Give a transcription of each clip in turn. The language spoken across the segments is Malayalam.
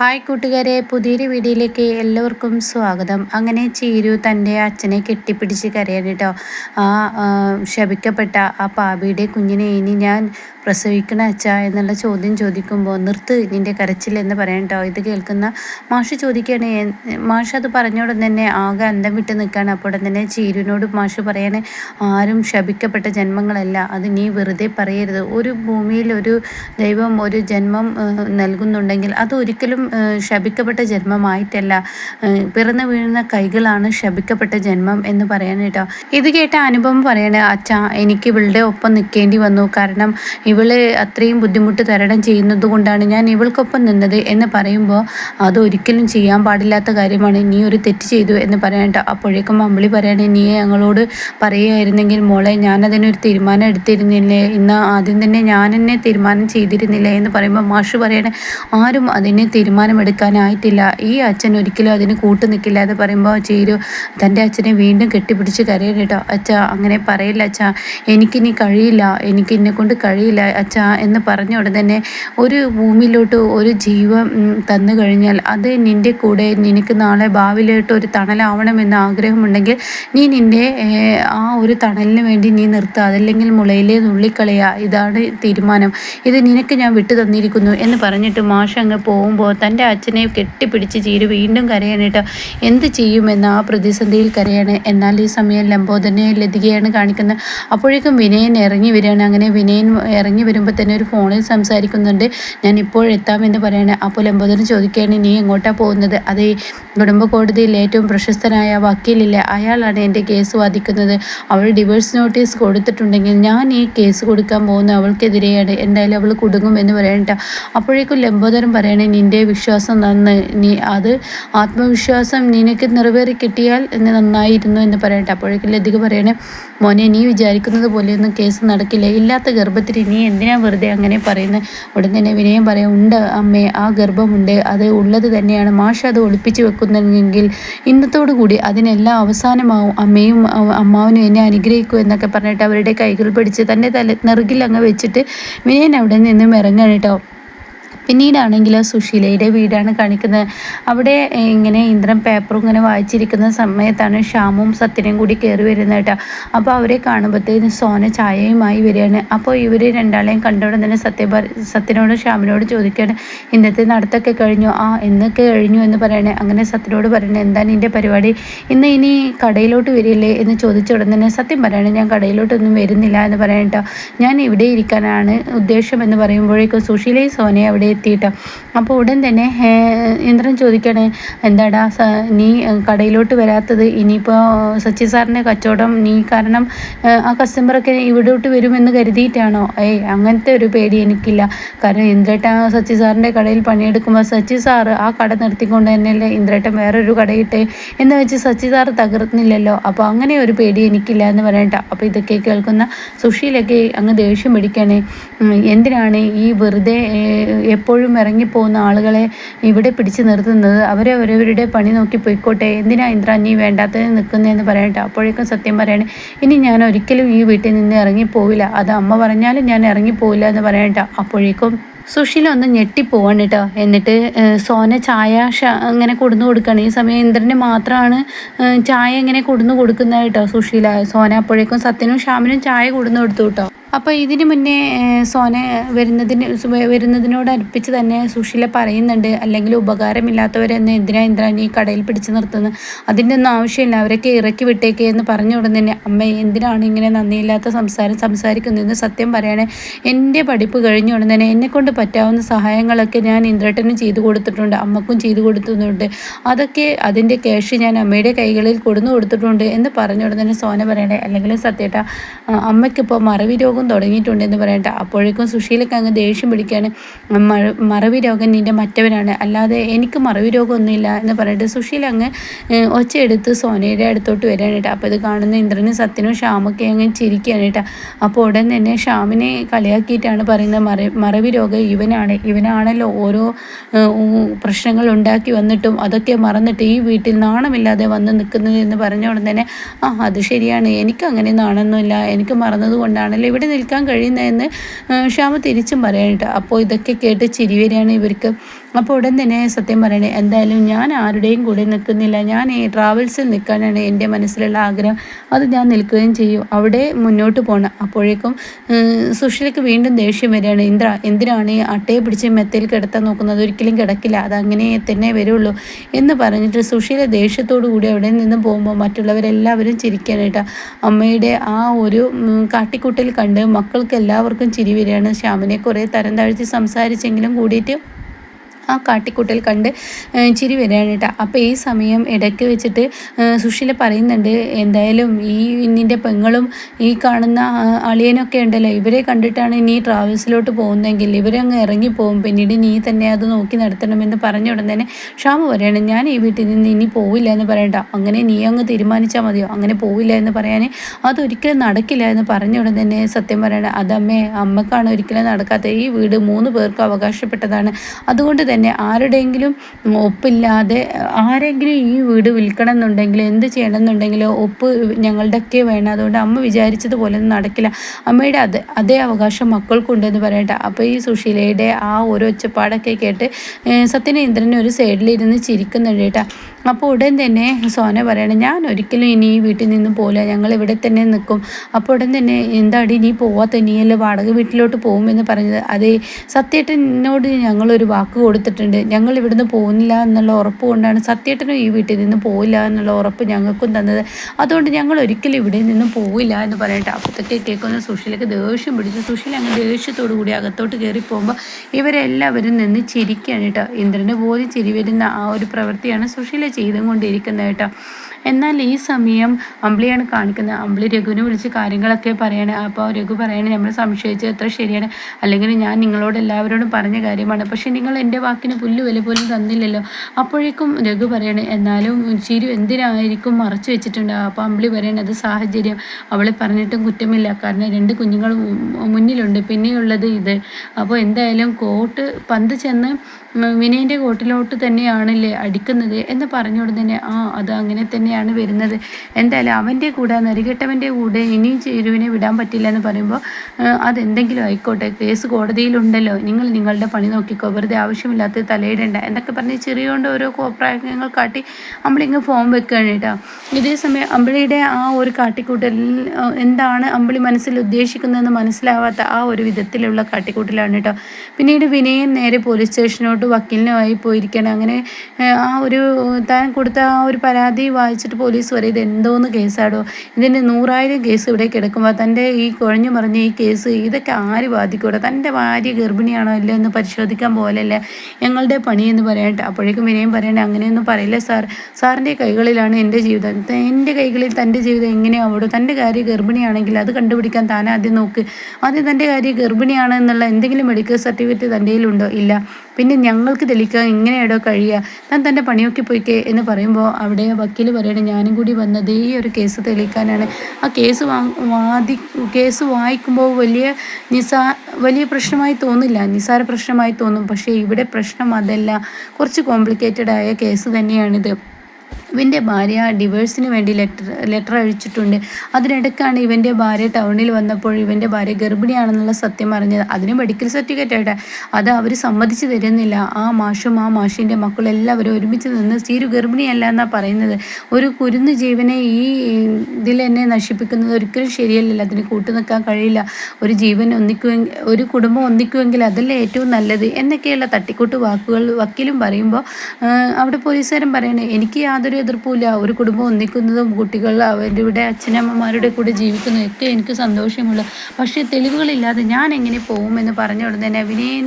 ഹായ് കൂട്ടുകാരെ പുതിയൊരു വീഡിയോയിലേക്ക് എല്ലാവർക്കും സ്വാഗതം. അങ്ങനെ ചീരു തന്റെ അച്ഛനെ കെട്ടിപ്പിടിച്ച് കരയാണ് കേട്ടോ. ആ ശപിക്കപ്പെട്ട ആ പാപിയുടെ കുഞ്ഞിനെ ഇനി ഞാൻ പ്രസവിക്കണ അച്ഛ എന്നുള്ള ചോദ്യം ചോദിക്കുമ്പോൾ നിർത്ത് നിന്റെ കരച്ചിൽ എന്ന് പറയാൻ കേട്ടോ. ഇത് കേൾക്കുന്ന മാഷ് ചോദിക്കുകയാണ് മാഷ് അത് പറഞ്ഞോടെ തന്നെ ആകെ അന്തം വിട്ട് നിൽക്കുകയാണ്. അപ്പോൾ തന്നെ ചീരുവിനോട് മാഷ് പറയാണ് ആരും ശപിക്കപ്പെട്ട ജന്മങ്ങളല്ല. അത് നീ വെറുതെ പറയരുത്. ഒരു ഭൂമിയിൽ ഒരു ദൈവം ഒരു ജന്മം നൽകുന്നുണ്ടെങ്കിൽ അത് ഒരിക്കലും ശപിക്കപ്പെട്ട ജന്മമായിട്ടല്ല. പിറന്നു വീഴുന്ന കൈകളാണ് ശപിക്കപ്പെട്ട ജന്മം എന്ന് പറയാൻ കേട്ടോ. ഇത് കേട്ട അനുഭവം പറയണേ അച്ഛ എനിക്ക് ഇവളുടെ ഒപ്പം നിൽക്കേണ്ടി വന്നു. കാരണം ഇവൾ അത്രയും ബുദ്ധിമുട്ട് തരണം ചെയ്യുന്നത് കൊണ്ടാണ് ഞാൻ ഇവൾക്കൊപ്പം നിന്നത് എന്ന് പറയുമ്പോൾ അതൊരിക്കലും ചെയ്യാൻ പാടില്ലാത്ത കാര്യമാണ്. നീ ഒരു തെറ്റ് ചെയ്തു എന്ന് പറയാൻ കേട്ടോ. അപ്പോഴേക്കും അമ്പിളി പറയണേ നീ ഞങ്ങളോട് പറയുമായിരുന്നെങ്കിൽ മോളെ ഞാനതിനൊരു തീരുമാനം എടുത്തിരുന്നില്ലേ? ഇന്ന് ആദ്യം തന്നെ ഞാൻ എന്നെ തീരുമാനം ചെയ്തിരുന്നില്ല? എന്ന് പറയുമ്പോൾ മാഷ് പറയണേ ആരും അതിനെ തീരുമാനമെടുക്കാനായിട്ടില്ല. ഈ അച്ഛൻ ഒരിക്കലും അതിന് കൂട്ടു നിൽക്കില്ല എന്ന് പറയുമ്പോൾ ചേരു തന്റെ അച്ഛനെ വീണ്ടും കെട്ടിപ്പിടിച്ച് കരയണം കേട്ടോ അച്ഛ അങ്ങനെ പറയില്ല അച്ഛ. എനിക്കിനി കഴിയില്ല. എനിക്ക് എന്നെ കൊണ്ട് കഴിയില്ല അച്ഛ എന്ന് പറഞ്ഞ ഉടനെ തന്നെ ഒരു ഭൂമിയിലോട്ട് ഒരു ജീവൻ തന്നു കഴിഞ്ഞാൽ അത് നിന്റെ കൂടെ നിനക്ക് നാളെ ഭാവിയിലോട്ട് ഒരു തണലാവണമെന്ന് ആഗ്രഹമുണ്ടെങ്കിൽ നീ നിന്റെ ആ ഒരു തണലിന് വേണ്ടി നീ നിർത്തുക അതല്ലെങ്കിൽ മുളയിലെ നുള്ളിക്കളയുക. ഇതാണ് തീരുമാനം. ഇത് നിനക്ക് ഞാൻ വിട്ടു തന്നിരിക്കുന്നു എന്ന് പറഞ്ഞിട്ട് മാഷ് അങ്ങ് പോകുമ്പോൾ തന്റെ അച്ഛനെ കെട്ടിപ്പിടിച്ച് ചീര് വീണ്ടും കരയാനിട്ട് എന്ത് ചെയ്യുമെന്ന് ആ പ്രതിസന്ധിയിൽ കരയാണ്. എന്നാൽ ഈ സമയം ലംബോധനെ ലതികയാണ് കാണിക്കുന്നത്. അപ്പോഴേക്കും വിനയൻ ഇറങ്ങി വരികയാണ്. അങ്ങനെ വിനയൻ ഇറങ്ങി വരുമ്പോൾ തന്നെ ഒരു ഫോണിൽ സംസാരിക്കുന്നുണ്ട്. ഞാൻ ഇപ്പോൾ എത്താമെന്ന് പറയണേ. അപ്പോൾ ലംബോധന ചോദിക്കുകയാണ് നീ എങ്ങോട്ടാണ് പോകുന്നത്? അത് കുടുംബ കോടതിയിൽ ഏറ്റവും പ്രശസ്തനായ വക്കീലില്ല. അയാളാണ് എന്റെ കേസ് വാദിക്കുന്നത്. അവൾ ഡിവോഴ്സ് നോട്ടീസ് കൊടുത്തിട്ടുണ്ടെങ്കിൽ ഞാൻ ഈ കേസ് കൊടുക്കാൻ പോകുന്ന അവൾക്കെതിരെയാണ്. എന്തായാലും അവൾ കുടുങ്ങും എന്ന് പറയണ്ട അപ്പോഴേക്കും ലംബോദരം പറയണേ നിന്റെ വിശ്വാസം നന്ന് നീ അത് ആത്മവിശ്വാസം നിനക്ക് നിറവേറി കിട്ടിയാൽ എന്ന് നന്നായിരുന്നു എന്ന് പറയട്ടെ. അപ്പോഴേക്കും ലതിക പറയണേ മോനെ നീ വിചാരിക്കുന്നത് പോലെയൊന്നും കേസ് നടക്കില്ല. ഇല്ലാത്ത ഗർഭത്തിൽ നീ എന്തിനാ വെറുതെ അങ്ങനെ പറയുന്നത് ഉടൻ തന്നെ വിനയം പറയാം ഉണ്ട് അമ്മേ ആ ഗർഭമുണ്ട്. അത് ഉള്ളത് തന്നെയാണ്. മാഷ അത് ഒളിപ്പിച്ചു വെക്കുന്നെങ്കിൽ ഇന്നത്തോടു കൂടി അതിനെല്ലാം അവസാനമാവും. അമ്മയും അമ്മാവനും എന്നെ അനുഗ്രഹിക്കൂ എന്നൊക്കെ പറഞ്ഞിട്ട് അവരുടെ കൈകൾ പിടിച്ച് തന്റെ തല നെറുകിൽ അങ്ങ് വെച്ചിട്ട് വിനയൻ അവിടെ നിന്നും ഇറങ്ങണം കേട്ടോ. പിന്നീടാണെങ്കിൽ സുശീലയുടെ വീടാണ് കാണിക്കുന്നത്. അവിടെ ഇങ്ങനെ ഇന്ദ്രൻ പേപ്പറും ഇങ്ങനെ വായിച്ചിരിക്കുന്ന സമയത്താണ് ശ്യാമും സത്യനും കൂടി കയറി വരുന്നത് കേട്ടോ. അപ്പോൾ അവരെ കാണുമ്പോഴത്തേന് സോന ചായയുമായി വരികയാണ്. അപ്പോൾ ഇവർ രണ്ടാളെയും കണ്ടോടെ തന്നെ സത്യ സത്യനോട് ശ്യാമിനോട് ചോദിക്കുകയാണ് ഇന്നത്തെ നടത്തൊക്കെ കഴിഞ്ഞു. ആ എന്നൊക്കെ കഴിഞ്ഞു എന്ന് പറയണേ. അങ്ങനെ സത്യനോട് പറയണേ എന്താ നിന്റെ പരിപാടി? ഇന്ന് ഇനി കടയിലോട്ട് വരില്ലേ? എന്ന് ചോദിച്ച തന്നെ സത്യം പറയണേ ഞാൻ കടയിലോട്ടൊന്നും വരുന്നില്ല എന്ന് പറയട്ടോ ഞാൻ ഇവിടെ ഇരിക്കാനാണ് ഉദ്ദേശം എന്ന് പറയുമ്പോഴേക്കും സുശീലയും സോനയും അവിടെ എത്തിയിട്ടോ. അപ്പോൾ ഉടൻ തന്നെ ഇന്ദ്രൻ ചോദിക്കണേ എന്താടാ നീ കടയിലോട്ട് വരാത്തത്? ഇനിയിപ്പോൾ സച്ചി സാറിന്റെ കച്ചവടം നീ കാരണം ആ കസ്റ്റമറൊക്കെ ഇവിടോട്ട് വരുമെന്ന് കരുതിയിട്ടാണോ? ഏയ് അങ്ങനത്തെ ഒരു പേടി എനിക്കില്ല. കാരണം ഇന്ദ്രേട്ടൻ സച്ചി സാറിന്റെ കടയിൽ പണിയെടുക്കുമ്പോൾ സച്ചി സാറ് ആ കട നിർത്തിക്കൊണ്ട് തന്നെയല്ലേ ഇന്ദ്രേട്ടൻ വേറൊരു കടയിട്ട് എന്ന് വെച്ച് സച്ചി സാറ് തകർന്നില്ലല്ലോ. അപ്പോൾ അങ്ങനെ ഒരു പേടി എനിക്കില്ല എന്ന് പറയട്ടെ അപ്പോൾ ഇതൊക്കെ കേൾക്കുന്ന സുഷിയിലൊക്കെ അങ്ങ് ദേഷ്യം പിടിക്കണേ എന്തിനാണ് ഈ വെറുതെ എപ്പോൾ എപ്പോഴും ഇറങ്ങിപ്പോകുന്ന ആളുകളെ ഇവിടെ പിടിച്ചു നിർത്തുന്നത് അവരെ അവരവരുടെ പണി നോക്കി പോയിക്കോട്ടെ. എന്തിനാ ഇന്ദ്ര നീ വേണ്ടാത്തതിന് നിൽക്കുന്നതെന്ന് പറയട്ടെ. അപ്പോഴേക്കും സത്യം പറയണേ ഇനി ഞാൻ ഒരിക്കലും ഈ വീട്ടിൽ നിന്ന് ഇറങ്ങിപ്പോവില്ല. അത് അമ്മ പറഞ്ഞാലും ഞാൻ ഇറങ്ങിപ്പോവില്ല എന്ന് പറയട്ടെ. അപ്പോഴേക്കും സുശീല ഒന്ന് ഞെട്ടിപ്പോവാണ് കേട്ടോ എന്നിട്ട് സോന ചായ അങ്ങനെ കൊടുന്നു കൊടുക്കുകയാണ് ഈ സമയം ഇന്ദ്രന് മാത്രമാണ് ചായ ഇങ്ങനെ കൊടുന്നു കൊടുക്കുന്നത് കേട്ടോ സുശീല. സോന അപ്പോഴേക്കും സത്യനും ശ്യാമിനും ചായ കൊടുന്നു കൊടുത്തു കേട്ടോ അപ്പോൾ ഇതിന് മുന്നേ സോന വരുന്നതിന് വരുന്നതിനോട് അടുപ്പിച്ച് തന്നെ സുശീല പറയുന്നുണ്ട് അല്ലെങ്കിൽ ഉപകാരമില്ലാത്തവരെന്ന് എന്തിനാ ഈ കടയിൽ പിടിച്ചു നിർത്തുന്നത് അതിന്റെ ഒന്നും ആവശ്യമില്ല അവരൊക്കെ ഇറക്കി വിട്ടേക്കേ എന്ന് പറഞ്ഞ ഉടൻ തന്നെ അമ്മ എന്തിനാണ് ഇങ്ങനെ നന്ദിയില്ലാത്ത സംസാരം സംസാരിക്കുന്നതെന്ന് സത്യം പറയണേ എന്റെ പഠിപ്പ് കഴിഞ്ഞ ഉടൻ തന്നെ എന്നെക്കൊണ്ട് പറ്റാവുന്ന സഹായങ്ങളൊക്കെ ഞാൻ ഇന്ദ്രട്ടനും ചെയ്തു കൊടുത്തിട്ടുണ്ട് അമ്മക്കും ചെയ്തു കൊടുത്തിട്ടുണ്ട്. അതൊക്കെ അതിന്റെ ക്യാഷ് ഞാൻ അമ്മയുടെ കൈകളിൽ കൊടുന്നു കൊടുത്തിട്ടുണ്ട് എന്ന് പറഞ്ഞു ഉടൻ സോന പറയണേ അല്ലെങ്കിൽ സത്യേട്ട അമ്മയ്ക്കിപ്പോൾ മറവി രോഗം രോഗം തുടങ്ങിയിട്ടുണ്ടെന്ന് പറയട്ടെ. അപ്പോഴേക്കും സുശീലക്ക് അങ്ങ് ദേഷ്യം പിടിക്കുകയാണ് മറവി രോഗം നിന്റെ മറ്റവരാണ് അല്ലാതെ എനിക്ക് മറവി രോഗമൊന്നുമില്ല എന്ന് പറഞ്ഞിട്ട് സുശീല അങ്ങ് ഒച്ചയെടുത്ത് സോനയുടെ അടുത്തോട്ട് വരികയാണ് കേട്ടോ. അപ്പോൾ ഇത് കാണുന്ന ഇന്ദ്രനും സത്യനും ഷ്യാമൊക്കെ അങ്ങ് ചിരിക്കുകയാണ് കേട്ടോ. അപ്പോൾ ഉടൻ തന്നെ ഷ്യാമിനെ കളിയാക്കിയിട്ടാണ് പറയുന്നത് മറ മറവി രോഗം ഇവനാണ്. ഇവനാണല്ലോ ഓരോ പ്രശ്നങ്ങൾ ഉണ്ടാക്കി വന്നിട്ടും അതൊക്കെ മറന്നിട്ട് ഈ വീട്ടിൽ നാണമില്ലാതെ വന്ന് നിൽക്കുന്നത് എന്ന് പറഞ്ഞ ഉടൻ തന്നെ ആ അത് ശരിയാണ്. എനിക്ക് അങ്ങനെ നാണമൊന്നുമില്ല എനിക്ക് മറന്നത് കൊണ്ടാണല്ലോ. ഇവിടെ നിൽക്കാൻ കഴിയുന്നതെന്ന് ക്ഷാമ തിരിച്ചും പറയാനിട്ട് അപ്പോൾ ഇതൊക്കെ കേട്ട് ചിരി വരികയാണ് ഇവർക്ക്. അപ്പോൾ ഉടൻ തന്നെ സത്യം പറയണേ എന്തായാലും ഞാൻ ആരുടെയും കൂടെ നിൽക്കുന്നില്ല. ഞാൻ ഈ ട്രാവൽസിൽ നിൽക്കാനാണ് എന്റെ മനസ്സിലുള്ള ആഗ്രഹം. അത് ഞാൻ നിൽക്കുകയും ചെയ്യും. അവിടെ മുന്നോട്ട് പോകണം അപ്പോഴേക്കും സുഷിലക്ക് വീണ്ടും ദേഷ്യം വരികയാണ്. ഇന്ദ്ര എന്തിനാണ് ഈ അട്ടയെ പിടിച്ച് മെത്തയിൽ കിടത്താൻ നോക്കുന്നത്? ഒരിക്കലും കിടക്കില്ല. അതങ്ങനെ തന്നെ വരുള്ളൂ. എന്ന് പറഞ്ഞിട്ട് സുശീല ദേഷ്യത്തോടു കൂടി അവിടെ നിന്ന് പോകുമ്പോൾ മറ്റുള്ളവരെല്ലാവരും ചിരിക്കാനായിട്ട് അമ്മയുടെ ആ ഒരു കാട്ടിക്കൂട്ടിൽ കണ്ട് മക്കൾക്ക് എല്ലാവർക്കും ചിരി വരികയാണ്. ശ്യാമിനെ കുറേ തരം താഴ്ത്തി സംസാരിച്ചെങ്കിലും കൂടിയിട്ട് ആ കാട്ടിക്കൂട്ടൽ കണ്ട് ചിരി വരികയാണ് കേട്ടോ. അപ്പോൾ ഈ സമയം ഇടയ്ക്ക് വെച്ചിട്ട് സുശീല പറയുന്നുണ്ട് എന്തായാലും ഈ നിന്റെ പെങ്ങളും ഈ കാണുന്ന അളിയനൊക്കെ ഉണ്ടല്ലോ. ഇവരെ കണ്ടിട്ടാണ് നീ ട്രാവൽസിലോട്ട് പോകുന്നതെങ്കിൽ ഇവരങ്ങ് ഇറങ്ങിപ്പോകും പിന്നീട് നീ തന്നെ അത് നോക്കി നടത്തണമെന്ന് പറഞ്ഞ ഉടൻ തന്നെ ക്ഷാമ പറയണം ഞാൻ ഈ വീട്ടിൽ നിന്ന് ഇനി പോവില്ല എന്ന് പറയണ്ട. അങ്ങനെ നീ അങ്ങ് തീരുമാനിച്ചാൽ മതിയോ? അങ്ങനെ പോവില്ല എന്ന് പറയാൻ അതൊരിക്കലും നടക്കില്ല എന്ന് പറഞ്ഞ ഉടൻ തന്നെ സത്യം പറയണം അതമ്മേ അമ്മക്കാണ് ഒരിക്കലും നടക്കാത്ത ഈ വീട് മൂന്ന് പേർക്ക് അവകാശപ്പെട്ടതാണ്. അതുകൊണ്ട് തന്നെ തന്നെ ആരുടെയെങ്കിലും ഒപ്പില്ലാതെ ആരെങ്കിലും ഈ വീട് വിൽക്കണം എന്നുണ്ടെങ്കിൽ എന്ത് ചെയ്യണം എന്നുണ്ടെങ്കിൽ ഒപ്പ് ഞങ്ങളുടെയൊക്കെ വേണം. അതുകൊണ്ട് അമ്മ വിചാരിച്ചതുപോലെ ഒന്നും നടക്കില്ല. അമ്മയുടെ അതേ അതേ അവകാശം മക്കൾക്കുണ്ടെന്ന് പറയട്ടെ. അപ്പോൾ ഈ സുശീലയുടെ ആ ഒരു ഒച്ചപ്പാടൊക്കെ കേട്ട് സത്യനേന്ദ്രനെ ഒരു സൈഡിലിരുന്ന് ചിരിക്കുന്നുണ്ട് കേട്ടോ. അപ്പോൾ ഉടൻ തന്നെ സോന പറയണം ഞാൻ ഒരിക്കലും ഇനി ഈ വീട്ടിൽ നിന്ന് പോകില്ല ഞങ്ങൾ ഇവിടെ തന്നെ നിൽക്കും. അപ്പോൾ ഉടൻ തന്നെ എന്താടി നീ പോവാത്ത നീയല്ലേ വാടക വീട്ടിലോട്ട് പോകുമെന്ന് പറഞ്ഞത്? അതേ സത്യേട്ടനോട് ഞങ്ങളൊരു വാക്ക് കൊടുത്തിട്ടുണ്ട്. ഞങ്ങൾ ഇവിടുന്ന് പോകുന്നില്ല എന്നുള്ള ഉറപ്പ് കൊണ്ടാണ് സത്യേട്ടനും ഈ വീട്ടിൽ നിന്ന് പോയില്ല എന്നുള്ള ഉറപ്പ് ഞങ്ങൾക്കും തന്നത്. അതുകൊണ്ട് ഞങ്ങൾ ഒരിക്കലും ഇവിടെ നിന്ന് പോവില്ല എന്ന് പറയട്ടെ അപ്പോഴത്തേക്ക് കേൾക്കുന്ന സുഷിലേക്ക് ദേഷ്യം പിടിച്ചു സുശീല അങ്ങ് ദേഷ്യത്തോടു കൂടി അകത്തോട്ട് കയറി പോകുമ്പോൾ ഇവരെല്ലാവരും നിന്ന് ചിരിക്കുകയാണ് കേട്ടോ. ഇന്ദ്രന് ബോധി ചിരി വരുന്ന ആ ഒരു പ്രവൃത്തിയാണ് സുശീല ചെയ്തും കേട്ടോ. എന്നാൽ ഈ സമയം അമ്പിളിയാണ് കാണിക്കുന്നത്. അമ്പിളി രഘുവിനെ വിളിച്ച് കാര്യങ്ങളൊക്കെ പറയണേ. അപ്പോൾ രഘു പറയണേ നമ്മൾ സംശയിച്ചത് എത്ര ശരിയാണ്. അല്ലെങ്കിൽ ഞാൻ നിങ്ങളോട് എല്ലാവരോടും പറഞ്ഞ കാര്യമാണ്. പക്ഷേ നിങ്ങൾ എന്റെ വാക്കിന് പുല്ല് വില പോലും തന്നില്ലല്ലോ. അപ്പോഴേക്കും രഘു പറയണേ എന്നാലും ചിരു എന്തിനായിരിക്കും മറച്ചു വെച്ചിട്ടുണ്ട്? അപ്പോൾ അമ്പിളി അത് സാഹചര്യം. അവളെ പറഞ്ഞിട്ടും കുറ്റമില്ല. കാരണം രണ്ട് കുഞ്ഞുങ്ങൾ മുന്നിലുണ്ട്. പിന്നെയുള്ളത് ഇത്. അപ്പോൾ എന്തായാലും കോട്ട് പന്ത് ചെന്ന് വിനയന്റെ കോട്ടിലോട്ട് തന്നെയാണല്ലേ അടിക്കുന്നത്. എന്ന് പറഞ്ഞുകൊണ്ട് തന്നെ ആ അത് അങ്ങനെ തന്നെയാണ് വരുന്നത്. എന്തായാലും അവന്റെ കൂടെ നരികെട്ടവന്റെ കൂടെ ഇനിയും ചേരുവിനെ വിടാൻ പറ്റില്ല എന്ന് പറയുമ്പോൾ അതെന്തെങ്കിലും ആയിക്കോട്ടെ കേസ് കോടതിയിലുണ്ടല്ലോ. നിങ്ങൾ നിങ്ങളുടെ പണി നോക്കിക്കോ വെറുതെ ആവശ്യമില്ലാത്ത തലയിടേണ്ട. എന്നൊക്കെ പറഞ്ഞ് ചെറിയോണ്ട് ഓരോ കോപ്രായങ്ങൾ കാട്ടി അമ്പിളിങ്ങ് ഫോം വെക്കുകയാണ് കേട്ടോ. ഇതേ സമയം അമ്പിളിയുടെ ആ ഒരു കാട്ടിക്കൂട്ടൽ എന്താണ് അമ്പിളി മനസ്സിൽ ഉദ്ദേശിക്കുന്നതെന്ന് മനസ്സിലാവാത്ത ആ ഒരു വിധത്തിലുള്ള കാട്ടിക്കൂട്ടലാണ് കേട്ടോ. പിന്നീട് വിനയൻ നേരെ പോലീസ് സ്റ്റേഷനോട്ട് വക്കീലിനുമായി പോയിരിക്കണം അങ്ങനെ ആ ഒരു താൻ കൊടുത്ത ആ ഒരു പരാതി വായിച്ചിട്ട് പോലീസ് വരെ ഇത് എന്തോന്ന് കേസാടോ? ഇതിന്റെ നൂറായിരം കേസ് ഇവിടെ കിടക്കുമ്പോൾ തന്റെ ഈ കുഴഞ്ഞു മറിഞ്ഞ ഈ കേസ് ഇതൊക്കെ ആര് ബാധിക്കൂടെ? തന്റെ ഭാര്യ ഗർഭിണിയാണോ അല്ലേ എന്ന് പരിശോധിക്കാൻ പോലല്ലേ ഞങ്ങളുടെ പണി എന്ന് പറയട്ടെ. അപ്പോഴേക്കും വിനയം പറയണേ അങ്ങനെയൊന്നും പറയില്ല സാർ. സാറിന്റെ കൈകളിലാണ് എന്റെ ജീവിതം. എന്റെ കൈകളിൽ തന്റെ ജീവിതം എങ്ങനെയാവുള്ളൂ തന്റെ കാര്യം ഗർഭിണിയാണെങ്കിൽ അത് കണ്ടുപിടിക്കാൻ താൻ ആദ്യം നോക്ക്. ആദ്യം തന്റെ കാര്യം ഗർഭിണിയാണ് എന്നുള്ള എന്തെങ്കിലും മെഡിക്കൽ സർട്ടിഫിക്കറ്റ് തന്റെ കയ്യിലുണ്ടോ? ഇല്ല. പിന്നെ ഞങ്ങൾക്ക് തെളിയിക്കാൻ ഇങ്ങനെയാടോ കഴിയുക? താൻ തന്റെ പണിയൊക്കെ പോയിക്കേ എന്ന് പറയുമ്പോൾ അവിടെ വക്കീൽ പറയണേ ഞാനും കൂടി വന്നത്. ഈ ഒരു കേസ് തെളിയിക്കാനാണ്. ആ കേസ് വാദി കേസ് വായിക്കുമ്പോൾ വലിയ നിസാ വലിയ പ്രശ്നമായി തോന്നില്ല. നിസാര പ്രശ്നമായി തോന്നും. പക്ഷേ ഇവിടെ പ്രശ്നം അതല്ല. കുറച്ച് കോംപ്ലിക്കേറ്റഡ് ആയ കേസ് തന്നെയാണിത്. ഇവന്റെ ഭാര്യ ഡിവേഴ്സിന് വേണ്ടി ലെറ്റർ ലെറ്റർ അഴിച്ചിട്ടുണ്ട്. അതിനിടയ്ക്കാണ് ഇവന്റെ ഭാര്യ ടൗണിൽ വന്നപ്പോൾ ഇവന്റെ ഭാര്യ ഗർഭിണിയാണെന്നുള്ള സത്യം അറിഞ്ഞത്. അതിന് മെഡിക്കൽ സർട്ടിഫിക്കറ്റ് ആയിട്ട് അത് അവർ സമ്മതിച്ചു തരുന്നില്ല. ആ മാഷും ആ മാഷിന്റെ മക്കളെല്ലാവരും ഒരുമിച്ച് നിന്ന് സീരു ഗർഭിണിയല്ല എന്നാണ് പറയുന്നത്. ഒരു കുരുന്ന് ജീവനെ ഈ ഇതിൽ എന്നെ നശിപ്പിക്കുന്നത് ഒരിക്കലും ശരിയല്ലല്ലോ. അതിന് കൂട്ടു നിൽക്കാൻ കഴിയില്ല. ഒരു ജീവൻ ഒന്നിക്കുമെങ്കിൽ ഒരു കുടുംബം ഒന്നിക്കുമെങ്കിൽ അതല്ലേ ഏറ്റവും നല്ലത്? എന്നൊക്കെയുള്ള തട്ടിക്കൂട്ട് വാക്കുകൾ വക്കീലും പറയുമ്പോൾ അവിടെ പോലീസുകാരൻ പറയണേ എനിക്ക് യാതൊരു എതിർപ്പില്ല ഒരു കുടുംബം ഒന്നിക്കുന്നതും കുട്ടികൾ അവരുടെ അച്ഛനമ്മമാരുടെ കൂടെ ജീവിക്കുന്നതും ഒക്കെ എനിക്ക് സന്തോഷമുള്ളു. പക്ഷേ തെളിവുകളില്ലാതെ ഞാൻ എങ്ങനെ പോകുമെന്ന് പറഞ്ഞ ഉടനെ തന്നെ വിനയൻ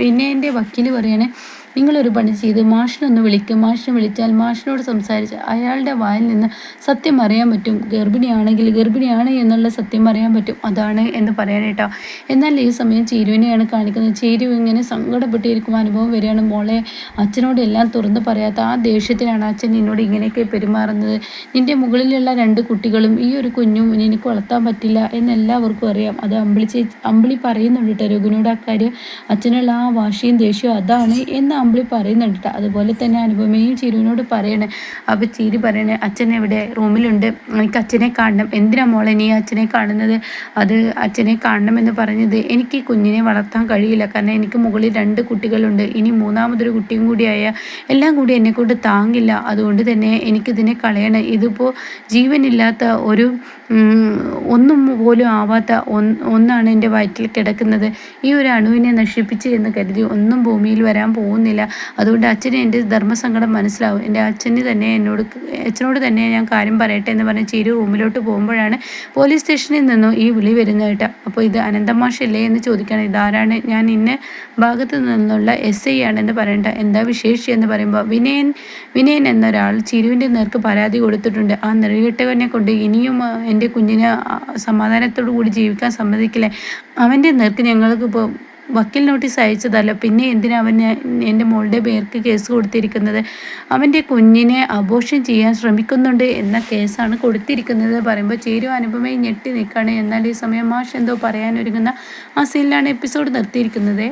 വിനയന്റെ വക്കീൽ പറയണേ നിങ്ങളൊരു പണി ചെയ്ത് മാഷിനൊന്ന് വിളിക്കും. മാഷിനെ വിളിച്ചാൽ മാഷിനോട് സംസാരിച്ച് അയാളുടെ വായിൽ നിന്ന് സത്യം അറിയാൻ പറ്റും. ഗർഭിണിയാണെങ്കിൽ ഗർഭിണിയാണ് എന്നുള്ള സത്യം അറിയാൻ പറ്റും. അതാണ് എന്ന് പറയാനേട്ടോ എന്നാൽ ഈ സമയം ചേരുവിനെയാണ് കാണിക്കുന്നത്. ചേരു ഇങ്ങനെ സങ്കടപ്പെട്ടിരിക്കും. അനുഭവം വരികയാണ്. മോളെ അച്ഛനോട് എല്ലാം തുറന്ന് പറയാത്ത ആ ദേഷ്യത്തിലാണ് അച്ഛൻ നിന്നോട് ഇങ്ങനെയൊക്കെ പെരുമാറുന്നത്. നിന്റെ മുകളിലുള്ള രണ്ട് കുട്ടികളും ഈ ഒരു കുഞ്ഞും എനിക്ക് വളർത്താൻ പറ്റില്ല എന്നെല്ലാവർക്കും അറിയാം. അത് അമ്പിളി അമ്പിളി പറയുന്നുണ്ട് കേട്ടോ. രഘുനോട് അക്കാര്യം അച്ഛനുള്ള ആ വാശിയും ദേഷ്യവും അതാണ് എന്ന് അമ്പിളി പറയുന്നുണ്ട് കേട്ടോ അതുപോലെ തന്നെ അനുപമയും ചിരുവിനോട് പറയണേ. അപ്പോൾ ചിരി പറയണേ അച്ഛൻ എവിടെ? റൂമിലുണ്ട്. എനിക്ക് അച്ഛനെ കാണണം. എന്തിനാ മോളെ നീ അച്ഛനെ കാണുന്നത്? അത് അച്ഛനെ കാണണം എന്ന് പറഞ്ഞത് എനിക്ക് കുഞ്ഞിനെ വളർത്താൻ കഴിയില്ല. കാരണം എനിക്ക് മുകളിൽ രണ്ട് കുട്ടികളുണ്ട്. ഇനി മൂന്നാമതൊരു കുട്ടിയും കൂടിയായ എല്ലാം കൂടി എന്നെക്കൊണ്ട് താങ്ങില്ല. അതുകൊണ്ട് തന്നെ എനിക്കിതിനെ കളയണം. ഇതിപ്പോൾ ജീവനില്ലാത്ത ഒരു ഒന്നും പോലും ആവാത്ത ഒന്നാണ് എന്റെ വയറ്റിൽ കിടക്കുന്നത്. ഈ ഒരു അണുവിനെ നശിപ്പിച്ച് എന്ന് കരുതി ഒന്നും ഭൂമിയിൽ വരാൻ പോകുന്നില്ല. അതുകൊണ്ട് അച്ഛന് എന്റെ ധർമ്മസങ്കടം മനസ്സിലാവും. എന്റെ അച്ഛന് തന്നെ എന്നോട് അച്ഛനോട് തന്നെ ഞാൻ കാര്യം പറയട്ടെ എന്ന് പറഞ്ഞ് ചേരു റൂമിലോട്ട് പോകുമ്പോഴാണ് പോലീസ് സ്റ്റേഷനിൽ നിന്നും ഈ വിളി വരുന്നത് കേട്ടോ. അപ്പോൾ ഇത് അനന്തമാഷല്ലേ എന്ന് ചോദിക്കണം ഇതാരാണ്? ഞാൻ ഇന്ന ഭാഗത്ത് നിന്നുള്ള എസ് ഐ ആണെന്ന് പറയണ്ട. എന്താ വിശേഷി എന്ന് പറയുമ്പോൾ വിനയൻ വിനയൻ എന്നൊരാൾ ചിരുവിന്റെ നേർക്ക് പരാതി കൊടുത്തിട്ടുണ്ട്. ആ നെറുകെട്ടവനെ കൊണ്ട് ഇനിയും എന്റെ കുഞ്ഞിനെ സമാധാനത്തോടു കൂടി ജീവിക്കാൻ സമ്മതിക്കില്ല. അവന്റെ നേർക്ക് ഞങ്ങൾക്ക് ഇപ്പോൾ വക്കീൽ നോട്ടീസ് അയച്ചതല്ല. പിന്നെ എന്തിനാ അവൻ എന്റെ മോളുടെ പേർക്ക് കേസ് കൊടുത്തിരിക്കുന്നത്? അവന്റെ കുഞ്ഞിനെ അബോഷൻ ചെയ്യാൻ ശ്രമിക്കുന്നുണ്ട് എന്ന കേസാണ് കൊടുത്തിരിക്കുന്നത്. പറയുമ്പോൾ ചേരു അനുപമയെ ഞെട്ടി നിൽക്കുകയാണ്. എന്നാൽ ഈ സമയം മാഷ് എന്തോ പറയാനൊരുങ്ങുന്ന ആ സീനിലാണ് എപ്പിസോഡ് നിർത്തിയിരിക്കുന്നത്.